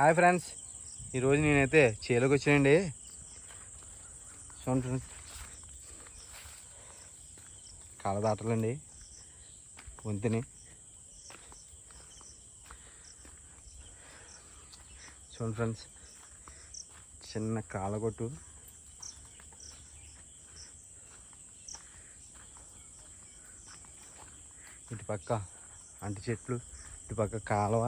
Hi friends. ఈరోజు నేనైతే చేలోకి వచ్చానండి. చూడండి ఫ్రెండ్స్. దాటలండి వంతిని. చూడండి ఫ్రెండ్స్. చిన్న కాలగొట్టు. ఇటు పక్క అంటి చెట్లు ఇటు పక్క కాలువ.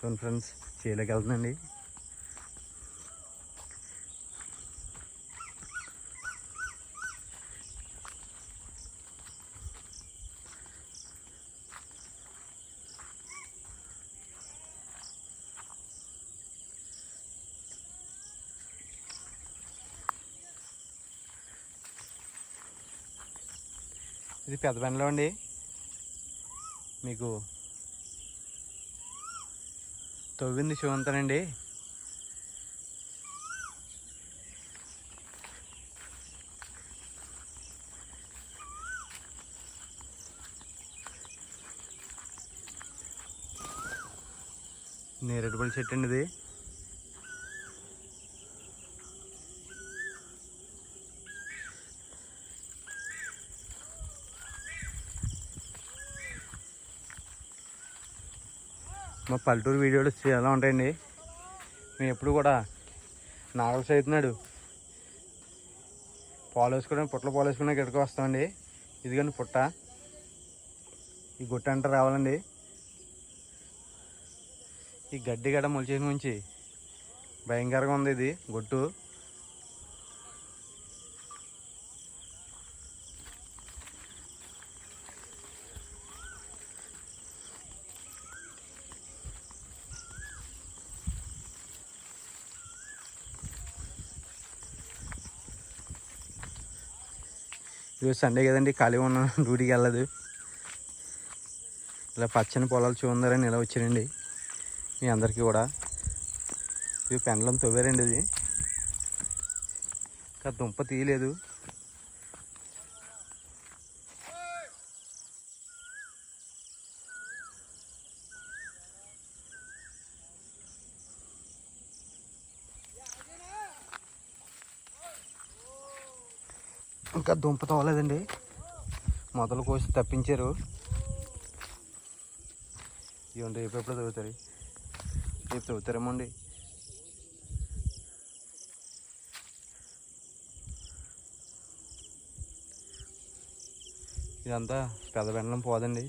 చూడండి ఫ్రెండ్స్ చేలోకి వెళ్తుందండి ఇది పెద్ద పెన్లో అండి. మీకు తవ్వింది శివంతనండి. నేరేడుపల్లి చెట్టు అండి ఇది. మా పల్లెటూరు వీడియోలు చాలా ఉంటాయండి. మేము ఎప్పుడు కూడా నాగలు చదువుతున్నాడు పాలు వేసుకోవడానికి పుట్టలు పాలు వేసుకున్నాక ఇక్కడికి వస్తామండి. ఇదిగోండి పుట్ట. ఈ గుట్ట అంటే రావాలండి. ఈ గడ్డి గడ్డ మొలిచేసి నుంచి భయంకరంగా ఉంది ఇది గుట్టు. ఈరోజు సండే కదండి ఖాళీ ఉన్న డ్యూటీకి వెళ్ళదు. ఇలా పచ్చని పొలాలు చూందరని ఇలా వచ్చానండి మీ అందరికీ కూడా. ఇది పెండలం తవ్వారండి ఇది. ఇంకా దుంప తీయలేదు. ఇంకా దుంప తోలేదండి. మొదలు కోసి తప్పించారు. ఇవ్వండి రేపు ఎప్పుడు చదువుతారు రేపు చదువుతారేమో అండి ఇదంతా పెద్ద బెండలం పోదండి.